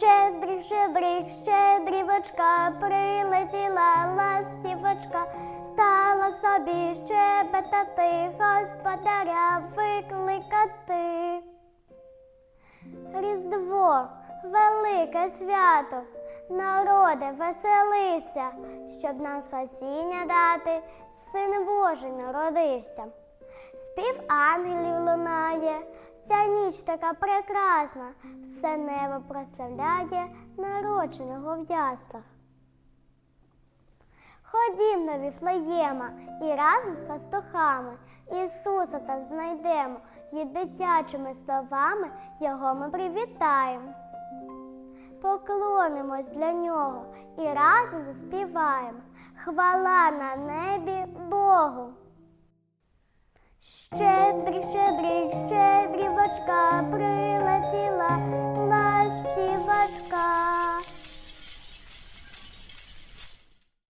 Щедрик, щедрик, щедрівочка, прилетіла ластівочка, стала собі щебетати, господаря викликати. Різдво, велике свято, народе, веселися, щоб нам спасіння дати, син Божий народився. Спів ангелів лунає, ця ніч така прекрасна, все небо прославляє народженого в яслах. Ходім до Віфлеєма і разом з пастухами Ісуса там знайдемо і дитячими словами Його ми привітаємо. Поклонимось для нього і разом заспіваємо. Хвала на небі Богу. Щедрик, прилетіла ластівочка.